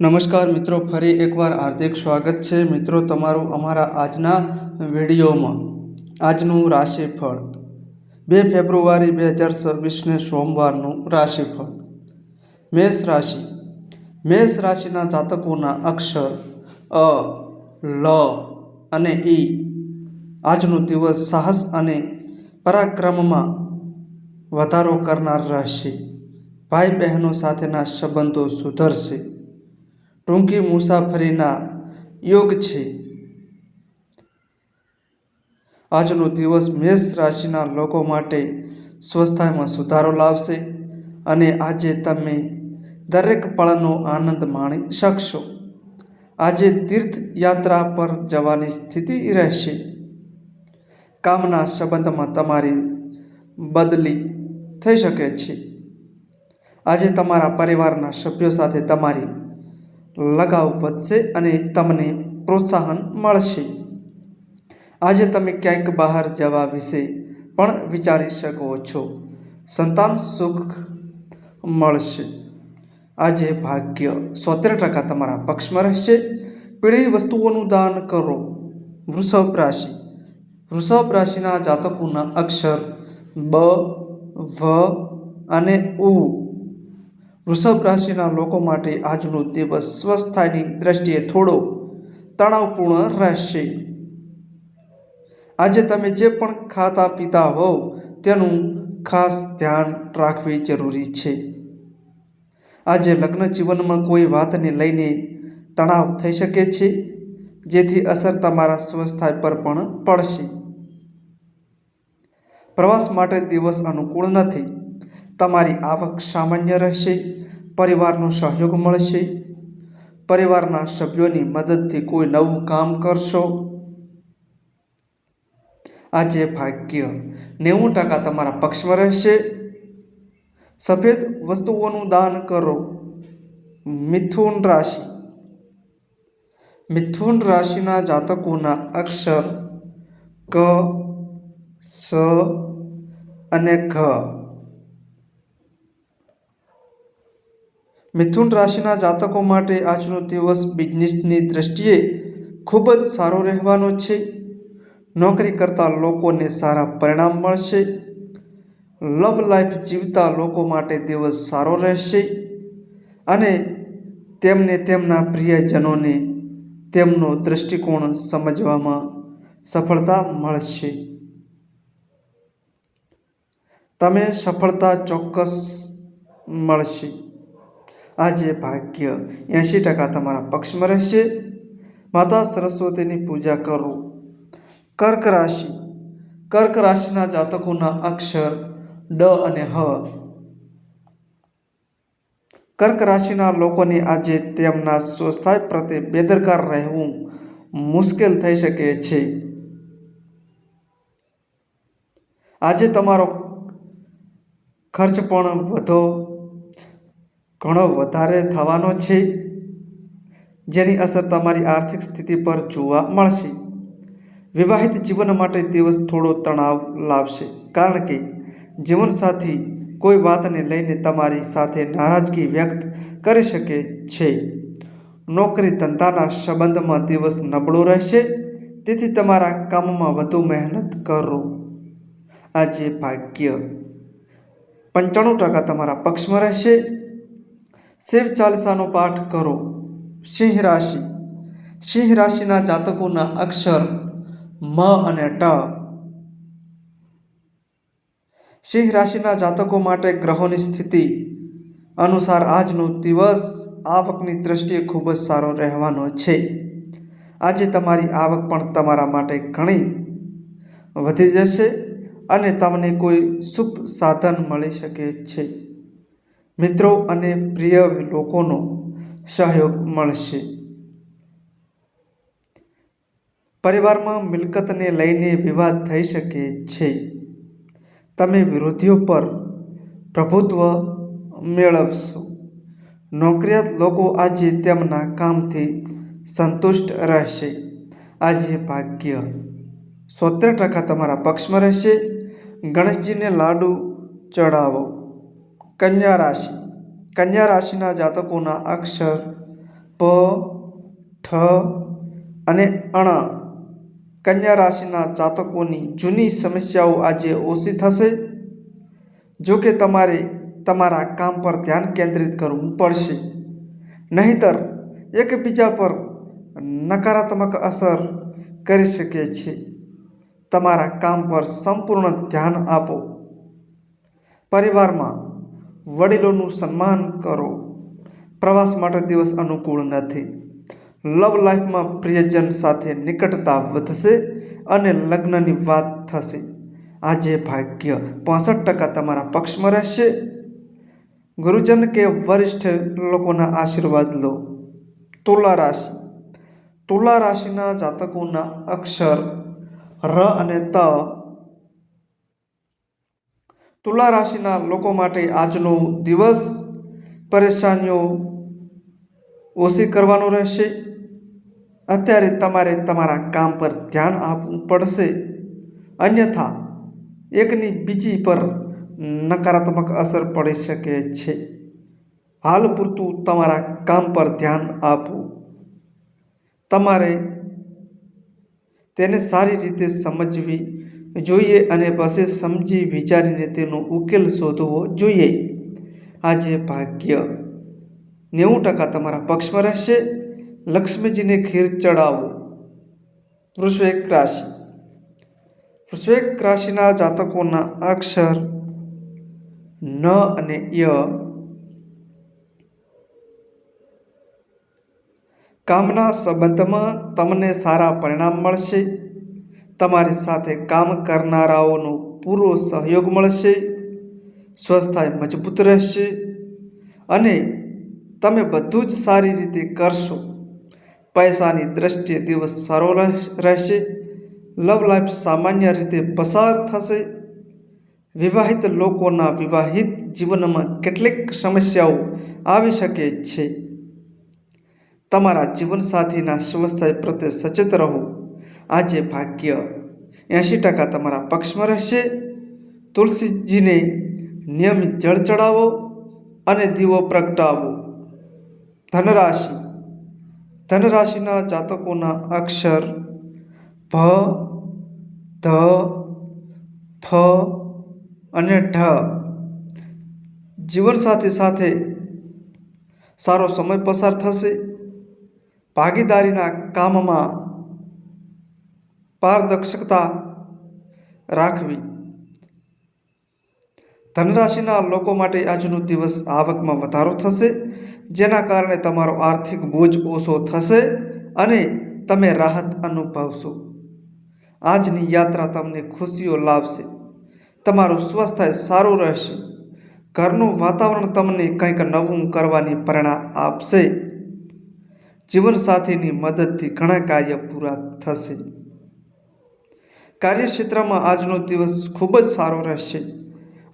નમસ્કાર મિત્રો, ફરી એકવાર હાર્દિક સ્વાગત છે. મિત્રો, તમારું અમારા આજના વિડીયોમાં આજનું રાશિફળ. બે ફેબ્રુઆરી બે હજાર છવ્વીસને સોમવારનું રાશિફળ. મેષ રાશિ. મેષ રાશિના જાતકોના અક્ષર અ, લ અને ઈ આજનો દિવસ સાહસ અને પરાક્રમમાં વધારો કરનાર રહેશે. ભાઈ બહેનો સાથેના સંબંધો સુધરશે. ટૂંકી મુસાફરીના યોગ છે. આજનો દિવસ મેષ રાશિના લોકો માટે સ્વસ્થતામાં સુધારો લાવશે અને આજે તમે દરેક પળનો આનંદ માણી શકશો. આજે તીર્થયાત્રા પર જવાની સ્થિતિ રહેશે. કામના સંબંધમાં તમારી બદલી થઈ શકે છે. આજે તમારા પરિવારના સભ્યો સાથે તમારી લગાવ વધશે અને તમને પ્રોત્સાહન મળશે. આજે તમે ક્યાંક બહાર જવા વિશે પણ વિચારી શકો છો. સંતાન સુખ મળશે. આજે ભાગ્ય સોતેર ટકા તમારા પક્ષમાં રહેશે. પીળી વસ્તુઓનું દાન કરો. વૃષભ રાશિ. વૃષભ રાશિના જાતકોના અક્ષર બ, વ અને ઉ. વૃષભ રાશિના લોકો માટે આજનો દિવસ સ્વસ્થતાની દ્રષ્ટિએ થોડો તણાવપૂર્ણ રહેશે. આજે તમે જે પણ ખાતા પીતા હોવ, તેનું ખાસ ધ્યાન રાખવી જરૂરી છે. આજે લગ્ન જીવનમાં કોઈ વાતને લઈને તણાવ થઈ શકે છે, જેથી અસર તમારા સ્વસ્થતા પર પણ પડશે. પ્રવાસ માટે દિવસ અનુકૂળ નથી. તમારી આવક સામાન્ય રહેશે, પરિવારનો સહયોગ મળશે, પરિવારના સભ્યોની મદદથી કોઈ નવું કામ કરશો. આજે ભાગ્ય નેવું ટકા તમારા પક્ષમાં રહેશે. સફેદ વસ્તુઓનું દાન કરો. મિથુન રાશિ. મિથુન રાશિના જાતકોના અક્ષર ક, સ અને ઘ. મિથુન રાશિના જાતકો માટે આજનો દિવસ બિઝનેસની દ્રષ્ટિએ ખૂબ જ સારો રહેવાનો છે. નોકરી કરતા લોકોને સારા પરિણામ મળશે. લવ લાઈફ જીવતા લોકો માટે દિવસ સારો રહેશે અને તેમને તેમના પ્રિયજનોને તેમનો દૃષ્ટિકોણ સમજવામાં સફળતા મળશે. તમે સફળતા ચોક્કસ મળશે. આજે ભાગ્ય એંશી ટકા તમારા પક્ષમાં રહેશે. માતા સરસ્વતીની પૂજા કરો. કર્ક રાશિ. કર્ક રાશિના જાતકોના અક્ષર ડ અને હ. કર્ક રાશિના લોકોને આજે તેમના સ્વસ્થાય પ્રત્યે બેદરકાર રહેવું મુશ્કેલ થઈ શકે છે. આજે તમારો ખર્ચ પણ વધો. ઘણો વધારે થવાનો છે. જેની અસર તમારી આર્થિક સ્થિતિ પર જોવા મળશે. વિવાહિત જીવન માટે દિવસ થોડો તણાવ લાવશે, કારણ કે જીવનસાથી કોઈ વાતને લઈને તમારી સાથે નારાજગી વ્યક્ત કરી શકે છે. નોકરી ધંધાના સંબંધમાં દિવસ નબળો રહેશે, તેથી તમારા કામમાં વધુ મહેનત કરો. આજે ભાગ્ય પંચાણું ટકા તમારા પક્ષમાં રહેશે. શિવ ચાલીસાનો પાઠ કરો. સિંહ રાશિ. સિંહ રાશિના જાતકોના અક્ષર મ અને ટ. સિંહ રાશિના જાતકો માટે ગ્રહોની સ્થિતિ અનુસાર આજનો દિવસ આવકની દ્રષ્ટિએ ખૂબ જ સારો રહેવાનો છે. આજે તમારી આવક પણ તમારા માટે ઘણી વધી જશે અને તમને કોઈ શુભ સાધન મળી શકે છે. મિત્રો અને પ્રિય લોકોનો સહયોગ મળશે. પરિવારમાં મિલકતને લઈને વિવાદ થઈ શકે છે. તમે વિરોધીઓ પર પ્રભુત્વ મેળવશો. નોકરિયાત લોકો આજે તેમના કામથી સંતુષ્ટ રહેશે. આજે ભાગ્ય સોતેર ટકા તમારા પક્ષમાં રહેશે. ગણેશજીને લાડુ ચડાવો. કન્યા રાશિ. કન્યા રાશિના જાતકોના અક્ષર પ, ઠ અને અણ. કન્યા રાશિના જાતકોની જૂની સમસ્યાઓ આજે ઓછી થશે. જો કે તમારે તમારા કામ પર ધ્યાન કેન્દ્રિત કરવું પડશે. નહીંતર એકબીજા પર નકારાત્મક અસર કરી શકે છે. તમારા કામ પર સંપૂર્ણ ધ્યાન આપો. પરિવારમાં વડીલોનું સન્માન કરો. પ્રવાસ માટે દિવસ અનુકૂળ નથી. લવ લાઈફમાં પ્રિયજન સાથે નિકટતા વધશે અને લગ્નની વાત થશે. આજે ભાગ્ય પાસઠ ટકા તમારા પક્ષમાં રહેશે. ગુરુજન કે વરિષ્ઠ લોકોના આશીર્વાદ લો. તુલા રાશિ. તુલા રાશિના જાતકોના અક્ષર ર અને ત તુલા રાશિના લોકો માટે આજનો દિવસ પરેશાનીઓ ઓછી કરવાનો રહેશે. અત્યારે તમારે તમારા કામ પર ધ્યાન આપવું પડશે. અન્યથા, એકની બીજી પર નકારાત્મક અસર પડી શકે છે. હાલ પૂરતું તમારા કામ પર ધ્યાન આપવું. તમારે તેને સારી રીતે સમજવી જોઈએ અને પછી સમજી વિચારીને તેનો ઉકેલ શોધવો જોઈએ. આજે ભાગ્ય. નેવું ટકા તમારા પક્ષમાં રહેશે. લક્ષ્મીજીને ખીર ચડાવો. વૃશ્વેક રાશિ. વૃશ્વેક રાશિના જાતકોના અક્ષર ન અને ય. કામના સંબંધમાં તમને સારા પરિણામ મળશે. તમારી સાથે કામ કરનારાઓનો પૂરો સહયોગ મળશે, સ્વસ્થાય મજબૂત રહેશે અને તમે બધું જ સારી રીતે કરશો. પૈસાની દ્રષ્ટિએ દિવસ સારો રહેશે, લવ લાઈફ સામાન્ય રીતે પસાર થશે. વિવાહિત લોકોના વિવાહિત જીવનમાં કેટલીક સમસ્યાઓ આવી શકે છે. તમારા જીવનસાથીના સ્વસ્થાય પ્રત્યે સચેત રહો. આજે ભાગ્ય. એંશી ટકા તમારા પક્ષમાં રહેશે. તુલસીજીને નિયમિત જળ ચડાવો અને દીવો પ્રગટાવો. ધનરાશિ. ધનરાશિના જાતકોના અક્ષર ભ, ધ, ફ અને ઢ. જીવનસાથી સાથે સારો સમય પસાર થશે. ભાગીદારીના કામમાં પારદર્શકતા રાખવી. ધનરાશિના લોકો માટે આજનો દિવસ આવકમાં વધારો થશે, જેના કારણે તમારો આર્થિક બોજ ઓછો થશે અને તમે રાહત અનુભવશો. આજની યાત્રા તમને ખુશીઓ લાવશે, તમારું સ્વાસ્થ્ય સારું રહેશે, ઘરનું વાતાવરણ તમને કંઈક નવું કરવાની પ્રેરણા આપશે, જીવનસાથીની મદદથી ઘણા કાર્ય પૂરા થશે. કાર્યક્ષેત્રમાં આજનો દિવસ ખૂબ જ સારો રહેશે.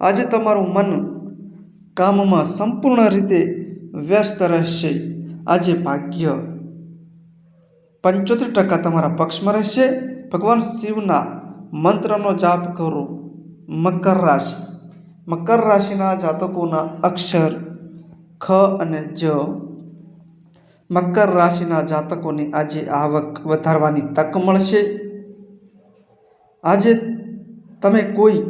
આજે તમારું મન કામમાં સંપૂર્ણ રીતે વ્યસ્ત રહેશે. આજે ભાગ્ય પંચોતેર ટકા તમારા પક્ષમાં રહેશે. ભગવાન શિવના મંત્રનો જાપ કરો. મકર રાશિ. મકર રાશિના જાતકોના અક્ષર ખ અને જ. મકર રાશિના જાતકોની આજે આવક વધારવાની તક મળશે. આજે તમે કોઈ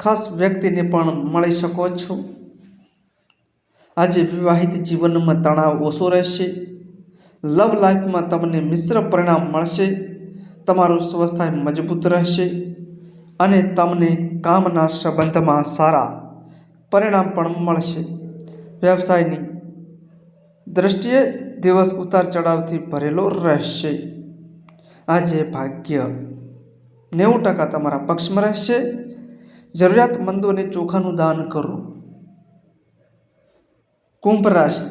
ખાસ વ્યક્તિને પણ મળી શકો છો? આજે વિવાહિત જીવનમાં તણાવ ઓછો રહેશે. લવ લાઈફમાં તમને મિશ્ર પરિણામ મળશે. તમારું સ્વસ્થાય મજબૂત રહેશે અને તમને કામના સંબંધમાં સારા પરિણામ પણ મળશે. વ્યવસાયની દ્રષ્ટિએ દિવસ ઉતાર ચઢાવથી ભરેલો રહેશે. આજે ભાગ્ય નેવું ટકા તમારા પક્ષમાં રહેશે. જરૂરિયાતમંદોને ચોખાનું દાન કરો. કુંભ રાશિ.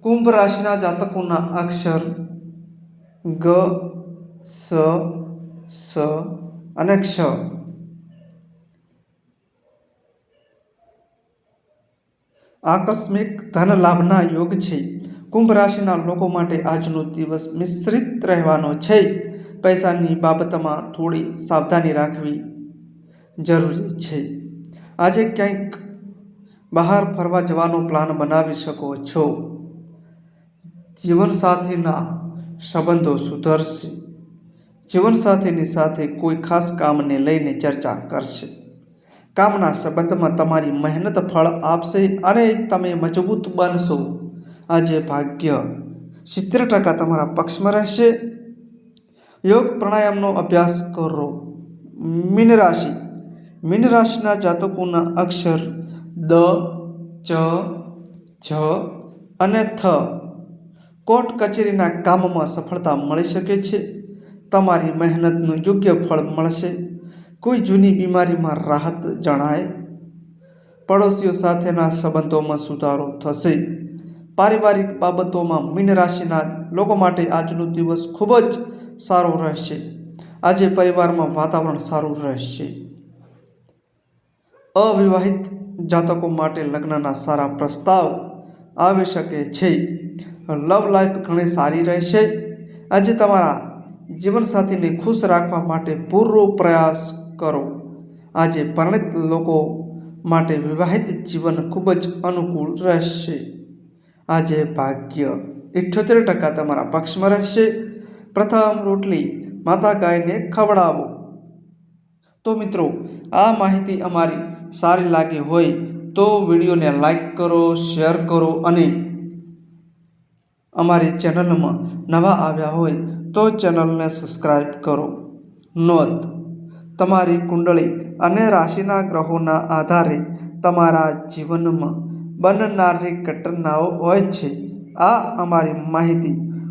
કુંભ રાશિના જાતકોના અક્ષર ગ, સ સ અને ક્ષ. આકસ્મિક ધન લાભના યોગ છે. કુંભ રાશિના લોકો માટે આજનો દિવસ મિશ્રિત રહેવાનો છે. પૈસાની બાબતમાં થોડી સાવધાની રાખવી જરૂરી છે. આજે ક્યાંક બહાર ફરવા જવાનો પ્લાન બનાવી શકો છો. જીવનસાથીના સંબંધો સુધરશે. જીવનસાથીની સાથે કોઈ ખાસ કામને લઈને ચર્ચા કરશે. કામના સંબંધમાં તમારી મહેનત ફળ આપશે અને તમે મજબૂત બનશો. આજે ભાગ્ય સિત્તેર ટકા તમારા પક્ષમાં રહેશે. યોગ પ્રાણાયામનો અભ્યાસ કરો. મીન રાશિ. મીન રાશિના જાતકોના અક્ષર દ, ચ, જ અને થ કોર્ટ કચેરીના કામમાં સફળતા મળી શકે છે. તમારી મહેનતનું યોગ્ય ફળ મળશે. કોઈ જૂની બીમારીમાં રાહત જણાય. પડોશીઓ સાથેના સંબંધોમાં સુધારો થશે. પારિવારિક બાબતોમાં મીન રાશિના લોકો માટે આજનો દિવસ ખૂબ જ સારો રહેશે. આજે પરિવારમાં વાતાવરણ સારું રહેશે. અવિવાહિત જાતકો માટે લગ્નના સારા પ્રસ્તાવ આવી શકે છે. લવ લાઈફ ઘણી સારી રહેશે. આજે તમારા જીવનસાથીને ખુશ રાખવા માટે પૂરો પ્રયાસ કરો. આજે પરિણિત લોકો માટે વિવાહિત જીવન ખૂબ જ અનુકૂળ રહેશે. આજે ભાગ્ય. ઇઠ્યોતેર ટકા તમારા પક્ષમાં રહેશે. પ્રથમ રોટલી માતા ગાયને ખવડાવો. તો મિત્રો, આ માહિતી અમારી સારી લાગી હોય તો વિડીયોને લાઈક કરો, શેર કરો અને અમારી ચેનલમાં નવા આવ્યા હોય તો ચેનલને સબસ્ક્રાઈબ કરો. નોંધ, તમારી કુંડળી અને રાશિના ગ્રહોના આધારે તમારા જીવનમાં બનનારી ઘટનાઓ હોય છે. આ અમારી માહિતી